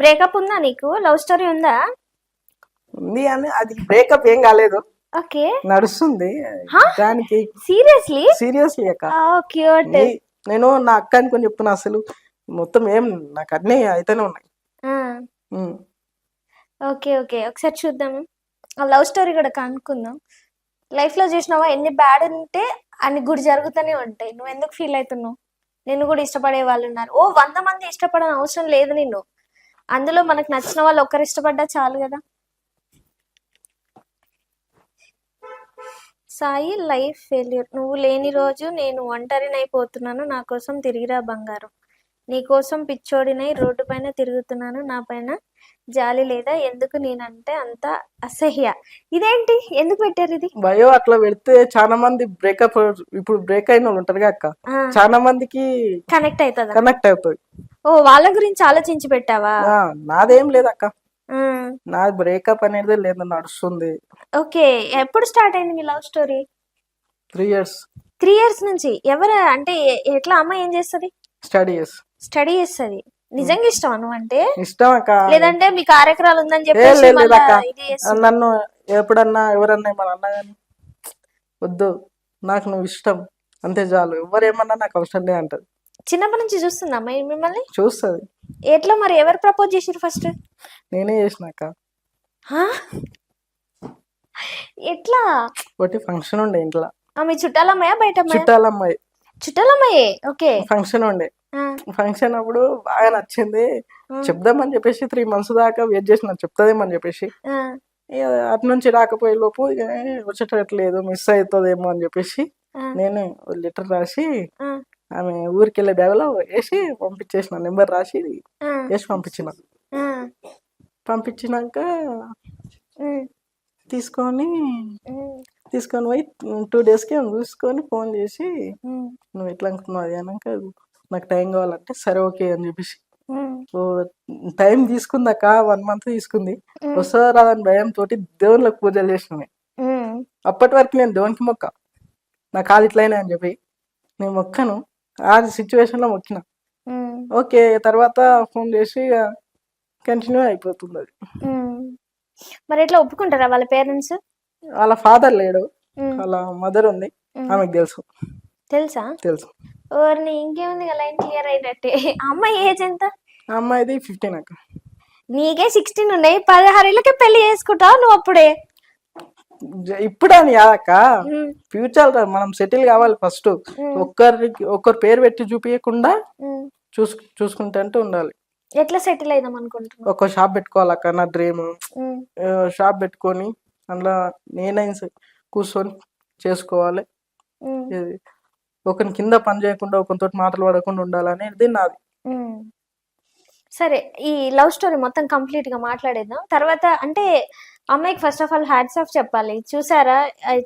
Breakup ఉందా నీకు? Love story ఉందా? ఉంది అని అది బ్రేకప్ ఏం కాలేదు. ఓకే. నడుస్తుంది? దానికి సీరియస్లీ సీరియస్లీ అక్క. క్యూట్ నేను నా అక్క అనుకొని చెప్తున్నా అసలు. మొత్తం ఏం నాకు అన్నీ అయితేనే ఉన్నాయి. Okay okay. ఒకసారి చూద్దాము ఆ లవ్ స్టోరీ కూడా కనుక్కుందాం లైఫ్లో చూసినావా? ఎన్ని బ్యాడ్ ఉంటే అన్ని గుడి జరుగుతూనే ఉంటాయి. నువ్వు ఎందుకు ఫీల్ అవుతున్నావు? నిన్ను కూడా ఇష్టపడే వాళ్ళు ఉన్నారు. ఓ వంద మంది ఇష్టపడని అవసరం లేదు నిన్ను. అందులో మనకు నచ్చిన వాళ్ళు ఒకరు ఇష్టపడ్డా చాలు కదా. Sai life failure. నువ్వు లేని రోజు నేను ఒంటరినైపోతున్నాను నా కోసం తిరిగిరా బంగారం. నీ కోసం పిచ్చోడినై రోడ్డు పైన తిరుగుతున్నాను నా పైన జాలి లేదా ఎందుకు నేనంటే అంత అసహ్య. ఇదేంటి? ఎందుకు పెట్టారు ఇది? భయో అట్లా పెడితే చాలా మంది బ్రేకప్ ఇప్పుడు బ్రేక్ అయిన వాళ్ళు ఉంటారు అక్క. చాలా మందికి కనెక్ట్ అవుతుందా కనెక్ట్ అవుతుంది ఓ వాళ్ళ గురించి ఆలోచించి పెట్టావా? నాదేం లేదు అక్క. నాది బ్రేకప్ అనేది లేదు నడుస్తుంది. ఓకే ఎప్పుడు స్టార్ట్ అయింది మీ love story three years three years నుంచి. ఎవరు అంటే ఎట్లా అమ్మాయి ఏం చేస్తుంది? స్టడీస్ స్టడీ చేస్తుంది నిజంగా ఇష్టం అంటే? ఇష్టం అక్క. లేదంటే మీ కార్యక్రమాలు ఉందని చేస్తుంది నన్ను ఎప్పుడన్నా ఎవరన్నా ఏమన్నా అన్నా కానీ వద్దు. నాకు నువ్వు ఇష్టం. అంతే చాలు. ఎవరేమన్నా నాకు అవసరం లేదు అంటది. చిన్నప్పటి నుంచి చూస్తుంది అమ్మాయి మిమ్మల్ని? చూస్తుంది. ఎట్లా మరి? ఎవరు ప్రపోజ్ చేసిరు ఫస్ట్ నేనే చేసినాక ఎట్లా? ఒకటి ఫంక్షన్ ఉండే ఇంట్లో. ఆ, మీ చుట్టాలమ్మాయా బయట చుట్టాలమ్మాయి. చుట్టాలమ్మాయే ఓకే. ఫంక్షన్ ఉండే. ఫంక్షన్ అప్పుడు బాగా నచ్చింది. చెప్దామని చెప్పేసి త్రీ మంత్స్ దాకా వెయిట్ చేసిన చెప్తాదేమని చెప్పేసి. అటు నుంచి రాకపోయే లోపు వచ్చేటట్లేదు మిస్ అవుతుందేమో అని చెప్పేసి నేను లెటర్ రాసి ఆమె ఊరికి వెళ్ళే బ్యాగ్లో వేసి పంపించేసిన నెంబర్ రాసి వేసి పంపించిన. పంపించినాక తీసుకొని తీసుకొని పోయి టూ డేస్కి చూసుకొని ఫోన్ చేసి నువ్వు ఎట్లా అనుకున్నావు అది? అన్నాక నాకు టైం కావాలంటే సరే ఓకే అని చెప్పేసి. టైం తీసుకుందాక వన్ మంత్ తీసుకుంది. వస్తుందా రాదని భయం తోటి దేవుళ్ళకి పూజలు చేసినాయి అప్పటి వరకు నేను దేవునికి మొక్క. నా కాలు ఇట్లయినా అని చెప్పి. నేను మొక్కను ఆ సిచ్యువేషన్లో మొక్కిన. ఓకే తర్వాత ఫోన్ చేసి కంటిన్యూ అయిపోతుంది అది. మరి ఎట్లా ఒప్పుకుంటారా వాళ్ళ పేరెంట్స్? వాళ్ళ ఫాదర్ లేడు. వాళ్ళ మదర్ ఉంది. ఆమెకు తెలుసు. తెలుసా? తెలుసు. ఓర్ని ఇంకేముంది లైన్ క్లియర్ అయినట్టే. అమ్మాయి ఏజ్ ఎంత? అమ్మాయిది ఫిఫ్టీన్ అక్క. నీకే సిక్స్టీన్ ఉన్నాయి పదహారేళ్ళకే పెళ్ళి చేసుకుంటావు నువ్వు అప్పుడే. ఇప్పుడు అని కాదక్క ఫ్యూచర్ మనం సెటిల్ కావాలి ఫస్ట్ ఒక్కరికి ఒక్కరి పేరు పెట్టి చూపించకుండా. చూసు చూసుకుంటూ ఉండాలి. ఎట్లా సెటిల్ అయిదాం అనుకుంటున్నావు? ఒక షాప్ పెట్టుకోవాలక్క నా డ్రీమ్ షాప్ పెట్టుకొని అందులో నేనే కూర్చొని చేసుకోవాలి. ఒకరి కింద పని చేయకుండా ఒకరితో మాటలు పడకుండా ఉండాలనేది నాది. సరే ఈ లవ్ స్టోరీ మొత్తం కంప్లీట్గా మాట్లాడేద్దాం. తర్వాత అంటే అమ్మాయికి first of all hats off చెప్పాలి. చూసారా?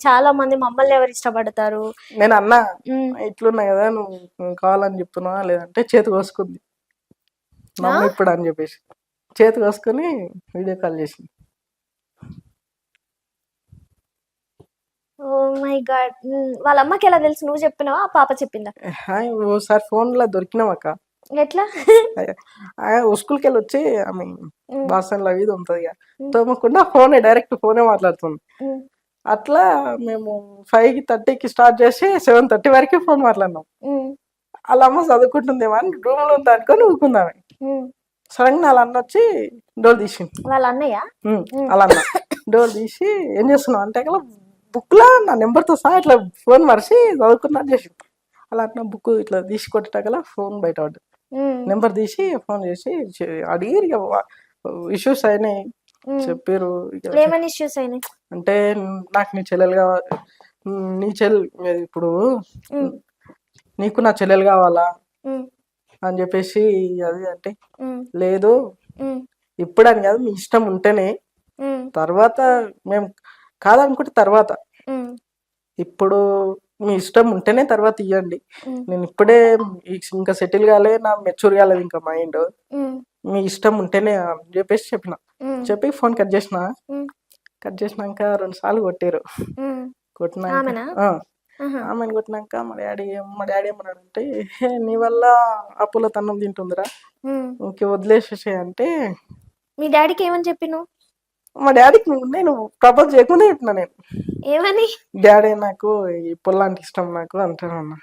చాలా మంది మమ్మల్ని ఎవరు ఇష్టపడతారు? నేను అన్నా ఇట్లున్నా కదా నువ్వు కావాలని చెప్తున్నావా లేదంటే చేతి కోసుకుంది ఇప్పుడు అని చెప్పేసి. చేతి కోసుకొని వీడియో కాల్ చేసింది. Oh my God. వాళ్ళ అమ్మకి ఎలా తెలుసు? నువ్వు చెప్పినావా? ఆ పాప చెప్పిందా? హాయ్ ఓసారి ఫోన్లో దొరికినాం అక్క. ఎట్లా? స్కూల్కి వెళ్ళి వచ్చి ఆమె ఉమ్, బాసన్లో ఇది ఉంటుంది ఇక. తోమకుండా ఫోనే డైరెక్ట్ ఫోనే మాట్లాడుతుంది. అట్లా మేము ఫైవ్ థర్టీకి స్టార్ట్ చేసి సెవెన్ థర్టీ వరకు ఫోన్ మాట్లాడినాం. వాళ్ళ అమ్మ చదువుకుంటుందేమో అని రూమ్లో ఉంది? అనుకొని ఊరుకుందామే ఉమ్. సడన్గా వాళ్ళ అన్న వచ్చి డోర్ తీసింది వాళ్ళ అన్నయ్య? వాళ్ళ అన్న. డోర్ తీసి ఏం చేస్తున్నావు? అంటే బుక్లో నా నెంబర్తో సహా ఇట్లా ఫోన్ మరిచి చదువుకున్నట్టు చేసింది అలా అట్లా బుక్ ఇట్లా తీసి కొట్టేటగల ఫోన్ బయట పడ్డది. నెంబర్ తీసి ఫోన్ చేసి అడిగిరు ఇక ఇష్యూస్ అయినాయి. చెప్పారు ఇష్యూస్ అయినాయి? అంటే నాకు నీ చెల్లెలు కావాలి నీ చెల్ ఇప్పుడు నీకు నా చెల్లెలు కావాలా? అని చెప్పేసి అది అంటే లేదు. ఇప్పుడు అని కాదు మీ ఇష్టం ఉంటేనే తర్వాత మేము కాదనుకుంటే తర్వాత. ఇప్పుడు మీ ఇష్టం ఉంటేనే తర్వాత ఇవ్వండి నేను ఇప్పుడే ఇంకా సెటిల్ కాలే నా మెచ్యూర్ కాలేదు ఇంకా మైండ్. మీ ఇష్టం ఉంటేనే అని చెప్పేసి చెప్పిన. చెప్పి ఫోన్ కట్ చేసిన. కట్ చేసినాక రెండు సార్లు కొట్టారు. కొట్టినాక ఆమెనా? కొట్టినాక మా డాడీ మా డాడీ ఏమన్నాడంటే "హే, నీ వల్ల అప్పుల తన్నం తింటుందిరా. ఇంకే వదిలేసేసే అంటే మీ డాడీకి ఏమని చెప్పిను మా డాడీకి నేను ప్రపోజ్ చేయకుండా చెప్పిన నేను. ఏమని? డాడీ నాకు ఈ పొలాంటి ఇష్టం నాకు అంటానన్న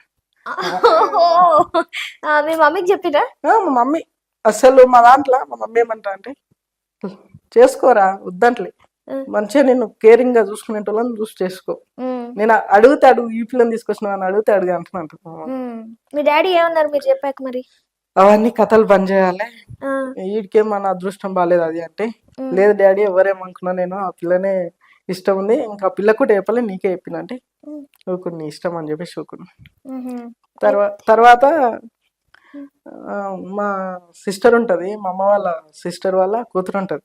మీ మమ్మీకి చెప్పిరా? మా మమ్మీ. అసలు మా దాంట్లో మా మమ్మీ ఏమంటా అంటే చేసుకోరా వద్దంట్లే. మంచిగా నేను కేరింగ్గా చూసుకునేటోళ్ళని చూసి చేసుకో. నేను అడిగితే అడుగు ఈ పిల్లని తీసుకొచ్చిన అని అడిగితే అడుగు అంటున్నాను ఉమ్. మీ డాడీ ఏమన్నారు మీరు చెప్పాక మరి? అవన్నీ కథలు బంద్ చేయాలి. వీడికే మన అదృష్టం బాగాలేదు అది అంటే. లేదు డాడీ ఎవరేమనుకున్నా నేను ఆ పిల్లనే ఇష్టం ఉంది. ఇంకా పిల్ల కూడా చెప్పలే నీకే చెప్పిన అంటే. ఉమ్, ఊరుకుని నీ ఇష్టం అని చెప్పేసి ఊరుకున్నా ఉహు. తర్వాత తర్వాత మా సిస్టర్ ఉంటది. మా అమ్మ వాళ్ళ సిస్టర్ వాళ్ళ కూతురు ఉంటది.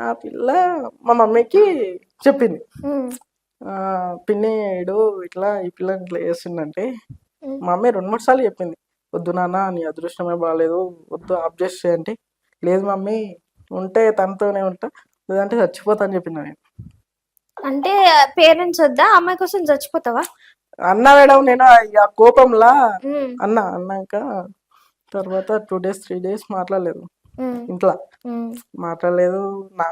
ఆ పిల్ల మా మమ్మీకి చెప్పింది. ఉమ్, ఆ, పిన్ని ఈడు ఇట్లా ఈ పిల్ల ఇట్లా చేస్తుందంటే. మా మమ్మీ రెండు మూడు సార్లు చెప్పింది. వద్దు నాన్న నీ అదృష్టమే బాగాలేదు వద్దు ఆఫ్ చేయండి లేదు మమ్మీ ఉంటే తనతోనే ఉంటా లేదంటే చచ్చిపోతా అని చెప్పిన నేను. అంటే పేరెంట్స్ వద్దా? అమ్మాయి కోసం చచ్చిపోతావా? అన్న మేడం నేను ఆ కోపంలా అన్న అన్నాక తర్వాత టూ డేస్ త్రీ డేస్ మాట్లాడలేదు. ఇంట్లో. మాట్లాడలేదు నా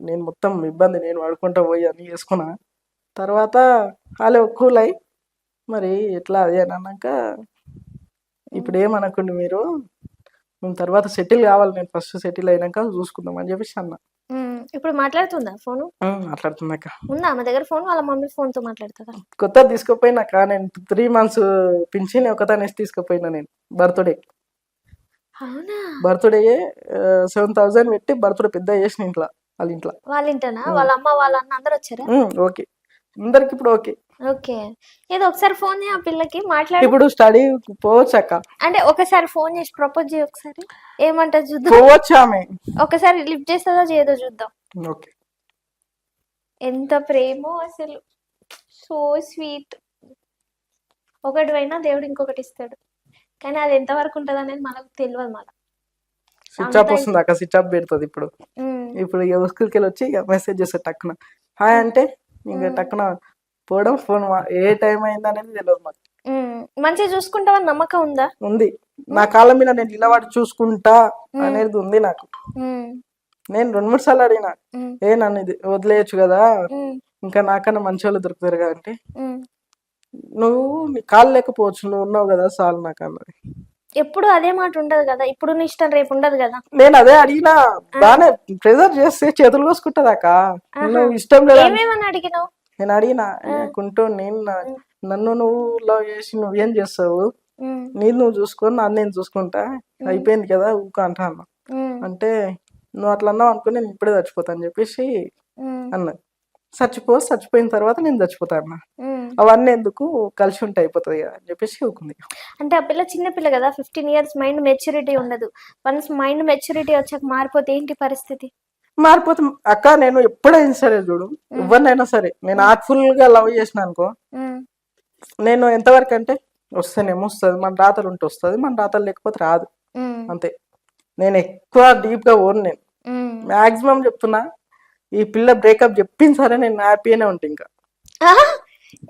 నేను మొత్తం ఇబ్బంది నేను పడుకుంటా పోయి అన్ని చేసుకున్నా. తర్వాత వాళ్ళు కూల్ అయి మరి ఎట్లా అది అని అన్నాక ఇప్పుడు ఏమనకండి మీరు మేము తర్వాత సెటిల్ కావాలి నేను ఫస్ట్ సెటిల్ అయినాక చూసుకుందాం అని చెప్పేసి అన్న. ఇప్పుడు మాట్లాడుతుందా ఫోను? "ఉం, మాట్లాడుతున్నాక ఉందా ఆమె దగ్గర ఫోన్? వాళ్ళ మమ్మీ ఫోన్తో మాట్లాడుతుందా కొత్త తీసుకుపోయినాక నేను త్రీ మంత్స్ పింఛన్ ఒకదానేసి తీసుకుపోయినా నేను బర్త్డే. బర్త్డే సెవెన్ థౌజండ్ పెట్టి బర్త్డే పెద్ద చేసిన ఇంట్లో వాళ్ళ ఇంట్లో. వాళ్ళ ఇంటనా? వాళ్ళ అమ్మ వాళ్ళ అన్న అందరు వచ్చారా? ఓకే. అందరికి ఇప్పుడు ఓకే. ఓకే. ఏదో ఒకసారి ఫోన్ చేయి ఆ పిల్లకి మాట్లాడు. ఇప్పుడు స్టడీ పోవచ్చు అక్క అంటే ఒకసారి ఫోన్ చేసి ప్రపోజ్ చేయి ఒకసారి. ఏమంటా చూద్దాం. పోవచ్చు ఆమె. ఒకసారి లిఫ్ట్ చేస్తుందో చేయదో చూద్దాం. ఓకే. ఎంత ప్రేమో అసలు. So sweet. ఒకటి అయినా దేవుడు ఇంకొకటి ఇస్తాడు. కానీ అది ఎంత వరకు ఉంటుంది అనేది మనకు తెలియదు మళ్ళీ స్విచ్ ఆఫ్ వస్తుంది అక్క స్విచ్ ఆఫ్ పెడుతుంది ఇప్పుడు. ఇప్పుడు ఇక స్కూల్కి వెళ్ళి వచ్చి మెసేజ్ చేస్తారు టక్కున. హాయ్ అంటే ఇంకా టక్కున పోవడం ఫోన్ ఏ టైం అయింది అనేది తెలియదు మాకు మంచిగా చూసుకుంటావని నమ్మకం ఉందా? ఉంది. నా కాళ్ళ మీద నేను నిలబడి చూసుకుంటా అనేది ఉంది నాకు. నేను రెండు మూడు సార్లు అడిగిన ఏ నన్ను ఇది వదిలేయచ్చు కదా? ఇంకా నాకన్నా మంచి వాళ్ళు దొరుకుతారు కదా అంటే. నువ్వు నీ కాళ్ళు లేకపోవచ్చు నువ్వు ఉన్నావు కదా చాలు నాకు అన్నది. ఎప్పుడు అదే మాట ఉండదు కదా ఇప్పుడు నీ ఇష్టం రేపు ఉండదు కదా. నేను అదే అడిగినా బానే ప్రెజర్ చేస్తే చేతులు కోసుకుంటదాక నువ్వు ఇష్టం లేదా ఏమేమని అడిగినావు? నేను అడిగినా కుంటూ నేను నన్ను నువ్వు లవ్ చేసి నువ్వేం చేస్తావు? నీది నువ్వు చూసుకొని నన్ను నేను చూసుకుంటా అయిపోయింది కదా ఊక అంటా అన్న ఉమ్, అంటే నువ్వు అట్లా అన్నావు అనుకుని నేను ఇప్పుడే చచ్చిపోతా అని చెప్పేసి ఉమ్, అన్న. చచ్చిపో చచ్చిపోయిన తర్వాత నేను చచ్చిపోతా అన్న. ఉమ్. అవన్నీ ఎందుకు? కలిసి ఉంటే అయిపోతుంది కదా అని చెప్పేసి ఊకుంది. అంటే ఆ పిల్ల చిన్న పిల్ల కదా ఫిఫ్టీన్ ఇయర్స్ మైండ్ మెచ్యూరిటీ ఉండదు. వన్స్ మైండ్ మెచ్యూరిటీ వచ్చాక మారిపోతే ఏంటి పరిస్థితి? మారిపోతే. అక్క నేను ఎప్పుడైనా సరే చూడు ఎవరినైనా సరే నేను ఆర్ట్ఫుల్గా లవ్ చేసిన అనుకో నేను ఎంతవరకు అంటే వస్తేనేమో వస్తుంది మన రాతలు ఉంటే వస్తుంది మన రాతలు లేకపోతే రాదు. అంతే. నేను ఎక్కువ డీప్గా ఓన్ నేను. మాక్సిమం చెప్తున్నా ఈ పిల్ల బ్రేకప్ చెప్పింది సరే నేను హ్యాపీగానే ఉంటా ఇంకా!